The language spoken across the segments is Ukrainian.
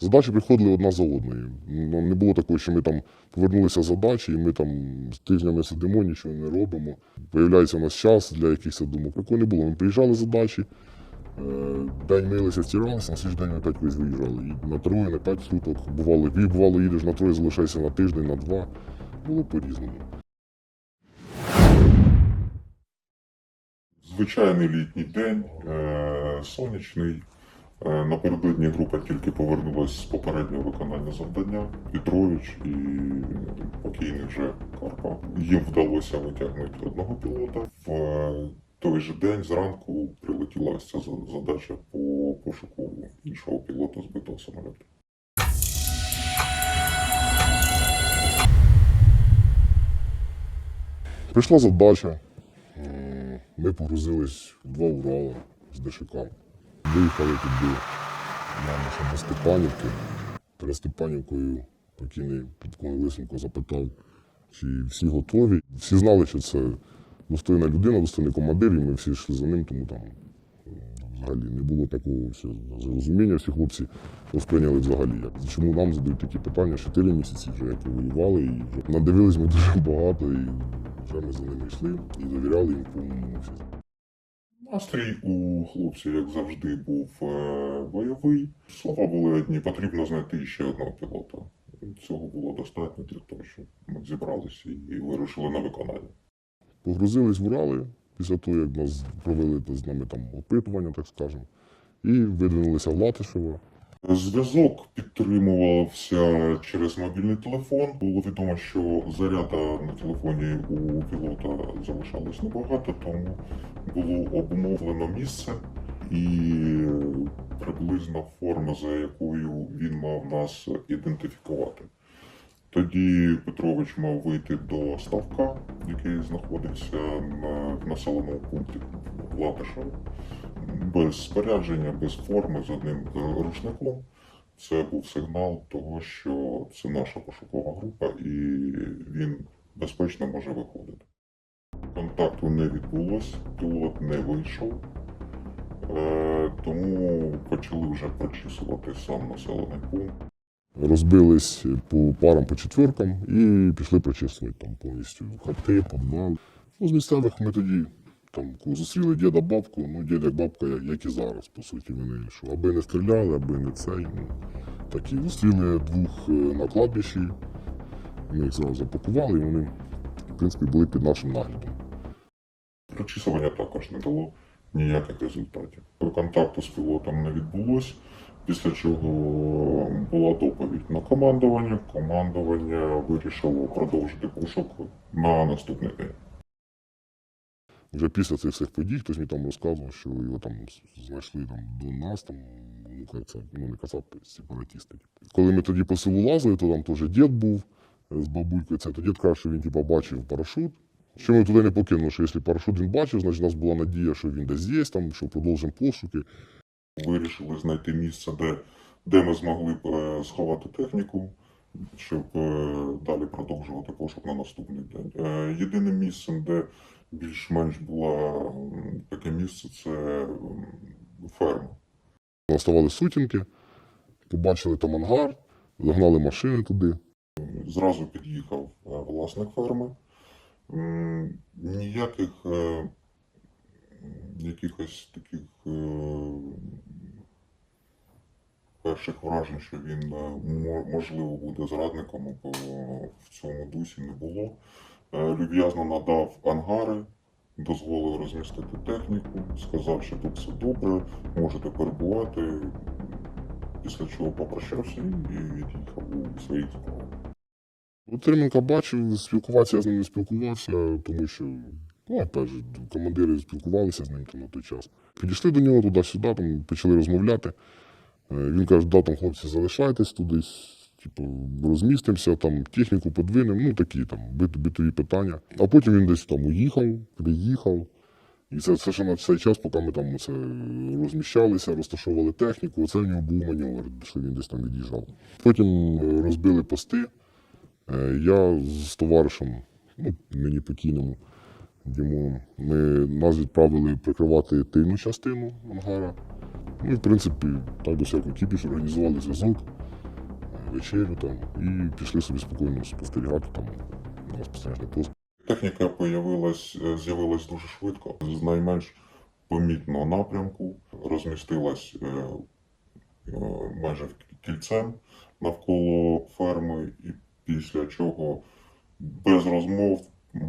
Задачі приходили одна за одною. Ну, не було такого, що ми там повернулися задачі, і ми там з тижнями сидимо, нічого не робимо. Появляється у нас час для якихось думок. Такого не було. Ми приїжджали задачі, е, день милися, стиралися, на слідчий день ми опять кудись виїжджали. І на троє, на п'ять суток. Бувало, і бувало, їдеш на троє, залишаєшся на тиждень, на два. Було по-різному. Звичайний літній день, е, сонячний. Е, Напередодні група тільки повернулася з попереднього виконання завдання. Петрович і покійний вже Карпа. Їм вдалося витягнути одного пілота. В е, той же день зранку прилетіла ця задача по пошуку іншого пілота збитого самоліту. Прийшла задача. Ми погрузились в два Урала з ДШК. Виїхали туди на до Степанівки. Перед Степанівкою покійний підполковник Лисенко запитав, чи всі готові. Всі знали, що це достойна людина, достойний командир, і ми всі йшли за ним, тому там взагалі не було такого всього розуміння. Всі хлопці сприйняли взагалі. Чому нам задають такі питання? Чотири місяці вже як воювали, і вже надивились ми дуже багато, і вже ми за ними йшли і довіряли їм повному. Настрій у хлопців, як завжди, був е, бойовий. Слова були одні, потрібно знайти ще одного пілота. Цього було достатньо для того, щоб ми зібралися і вирушили на виконання. Погрузились в Урали після того, як нас провели з нами там опитування, так скажемо, і видвинулися в Латишево. Зв'язок підтримувався через мобільний телефон. Було відомо, що заряда на телефоні у пілота залишалось небагато, тому було обумовлено місце і приблизно форма, за якою він мав нас ідентифікувати. Тоді Петрович мав вийти до ставка, який знаходиться на населеному пункті Латишево без спорядження, без форми, з одним е, рушником. Це був сигнал того, що це наша пошукова група, і він безпечно може виходити. Контакту не відбулось, пілот не вийшов, е, тому почали вже прочісувати сам населений пункт. Розбились по парам, по четвіркам і пішли прочисувати там повністю хати, підвал. Ну, з місцевих ми тоді там зустріли діда бабку, ну дід як бабка, як, і зараз, по суті, вони що аби не стріляли, аби не цей. Ну, такі зустріли двох е, на кладбищі. Ми їх зразу запакували, і вони, в принципі, були під нашим наглядом. Прочісування також не дало ніяких результатів. Контакту з пілотом не відбулось, після чого була доповідь на командування. Командування вирішило продовжити пошук на наступний день. Вже після цих всіх подій хтось мені там розказував, що його там знайшли там до нас, там, ну, кацап, ну не кацапи, сепаратісти. Коли ми тоді по селу лазили, то там теж дід був е, з бабулькою. Це, то дід каже, що він типа, бачив парашут. Що ми туди не покинули, що якщо парашут він бачив, значить у нас була надія, що він десь є, там, що продовжимо пошуки. Вирішили знайти місце, де, де ми змогли е, сховати техніку, щоб е, далі продовжувати пошук на наступний день. Єдиним місцем, де більш-менш було таке місце, це ферма. Оставали сутінки, побачили там ангар, загнали машини туди. Зразу під'їхав е, власник ферми. Ніяких е, якихось таких е, перших вражень, що він можливо буде зрадником або в цьому дусі не було. Е, Люб'язно надав ангари, дозволив розмістити техніку, сказав, що тут все добре, можете перебувати. Після чого попрощався і від'їхав у свої справи. От бачив, спілкуватися з ним не спілкувався, тому що, ну, опять же, командири спілкувалися з ним там на той час. Підійшли до нього туди-сюди, там почали розмовляти. Е, Він каже, да, там хлопці, залишайтесь туди, типу, розмістимося, там техніку подвинемо, ну такі там бит, битові питання. А потім він десь там уїхав, приїхав. І це все на цей час, поки ми там оце розміщалися, розташовували техніку, оце в нього був маневр, що він десь там від'їжджав. Потім е, розбили пости. Е, Я з товаришем, ну, мені покійному Дімоном, ми, нас відправили прикривати тильну частину ангара. Ну, і, в принципі, так до всякого кіпіш організували зв'язок. Вечерю там і пішли собі спокійно спостерігати там на спостережний пост. Техніка появилась, е, з'явилась дуже швидко, з найменш помітного напрямку, розмістилась е, е, майже кільцем навколо ферми, і після чого без розмов е,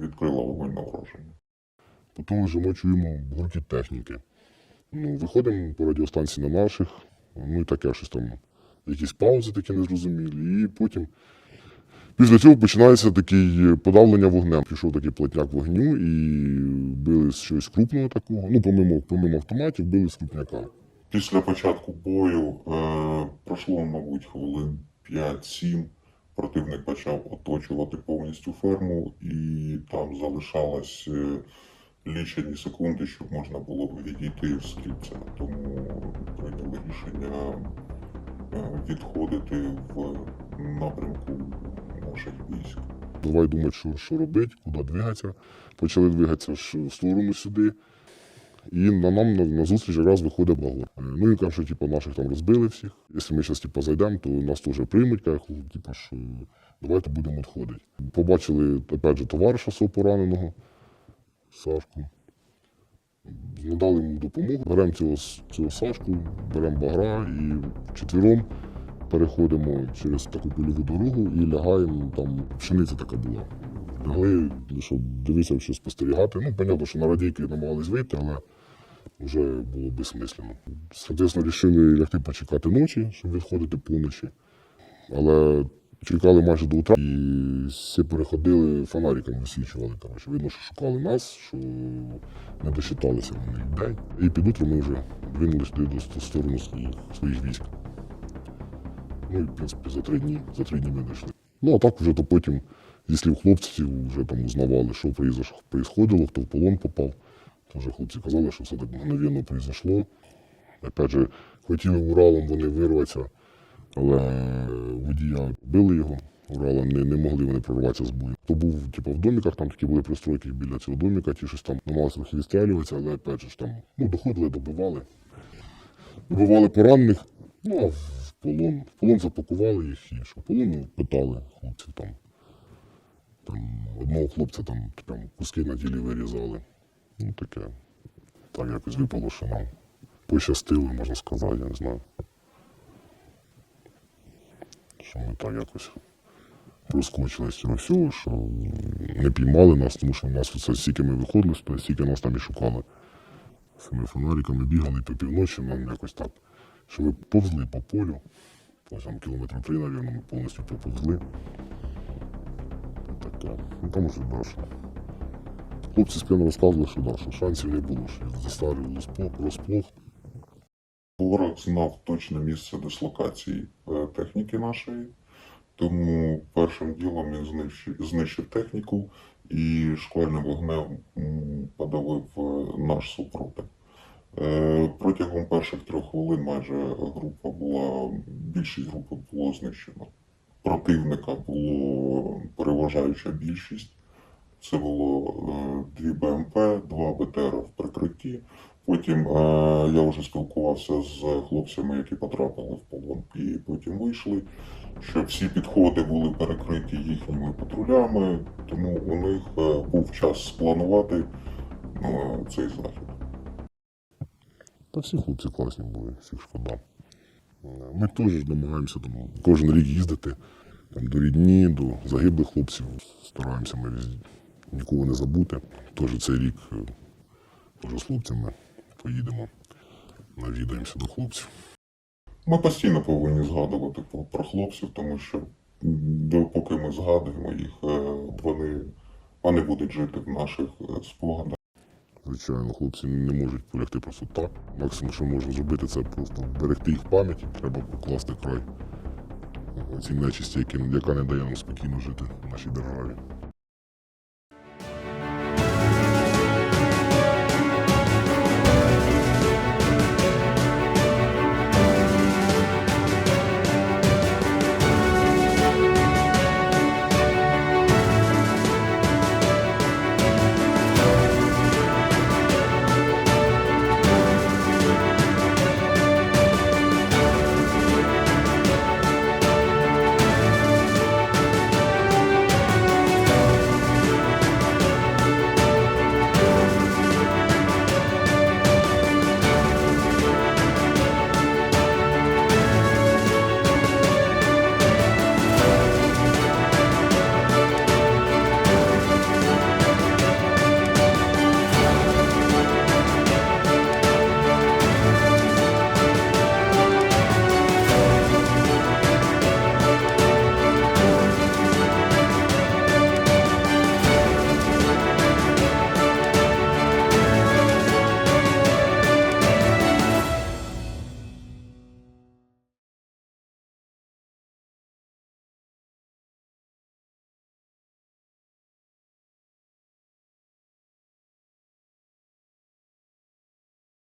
відкрила вогонь на враження. Потім лежимо, чуємо гуркіт техніки. Ну, виходимо по радіостанції на наших, ну і таке щось там, якісь паузи такі незрозумілі. І потім після цього починається такий подавлення вогнем. Пішов такий плотняк вогню і били з щось крупного такого. Ну, помимо, помимо автоматів, били з крупняка. Після початку бою е, пройшло, мабуть, хвилин 5-7. Противник почав оточувати повністю ферму, і там залишалось е, лічені секунди, щоб можна було відійти з кільця. Тому прийняли рішення е, відходити в напрямку наших військ. Давай думати, що, що робити, куди двигатися. Почали двигатися в сторону сюди. І на нам на, на зустріч якраз виходить Багор. Е, Ну він каже, що типу, наших там розбили всіх. Якщо ми зараз типу, зайдемо, то нас теж приймуть, каже, типу, що давайте будемо відходити. Побачили опять же, товариша свого пораненого, Сашку. Надали йому допомогу. Беремо цього, цього Сашку, беремо багра і вчетвером переходимо через таку польову дорогу і лягаємо, там пшениця така була. Лягли, щоб дивитися, що спостерігати. Ну, понятно, що на радійки намагались вийти, але вже було безсмислено. Соответственно, вирішили лягти почекати ночі, щоб відходити поночі. Але чекали майже до утра і всі переходили фонариками висвічували. Коротше. Видно, що шукали нас, що не досчиталися вони день. І під утро ми вже двинулися до сторону своїх, своїх військ. Ну і в принципі за три дні, за три дні ми дійшли. Ну а так вже то потім, зі слів хлопців, вже там узнавали, що происходило, хто в полон попав. То вже хлопці казали, що все так мгновенно произошло. Опять же, хотіли Уралом вони вирватися, але водія били його. Урала не, не могли вони прорватися з бою. То був типу, в доміках, там такі були пристройки біля цього доміка, ті щось там намагалися трохи відстрілюватися, але опять же там ну, доходили, добивали. Добивали поранених, ну а в полон, в полон запакували їх і що в полону питали хлопців там. Там одного хлопця там прям куски на тілі вирізали. Ну таке. Так якось випало, що нам пощастило, можна сказати, я не знаю. Ми так якось проскочили з всього, що не піймали нас, тому що нас оце стільки ми виходили, стільки нас там і шукали. З цими фонариками бігали по півночі, нам якось так, що ми повзли по полю. Там кілометрів три, мабуть, ми повністю поповзли. Таке. Ну там уже далі. Хлопці спільно розказували, що, да, шансів не було, що їх розплох, розплох. Ворог знав точне місце дислокації е, техніки нашої, тому першим ділом він знищив, знищив техніку і шквальним вогнем подавив е, наш супротив. Е, Протягом перших трьох хвилин майже група була, більшість групи було знищено. Противника було переважаюча більшість. Це було дві БМП, два БТР в прикритті. Потім е, я вже спілкувався з хлопцями, які потрапили в полон, і потім вийшли, що всі підходи були перекриті їхніми патрулями, тому у них е, був час спланувати е, цей захід. Та всі хлопці класні були, всіх шкода. Е, Ми теж намагаємося там, кожен рік їздити там, до рідні, до загиблих хлопців. Стараємося ми нікого не забути. Теж цей рік е, теж з хлопцями поїдемо, навідаємося до хлопців. Ми постійно повинні згадувати про, хлопців, тому що допоки ми згадуємо їх, е, вони, вони будуть жити в наших е, спогадах. Звичайно, хлопці не можуть полягти просто так. Максимум, що можна зробити, це просто берегти їх пам'ять, треба покласти край цій нечисті, яка не дає нам спокійно жити в нашій державі.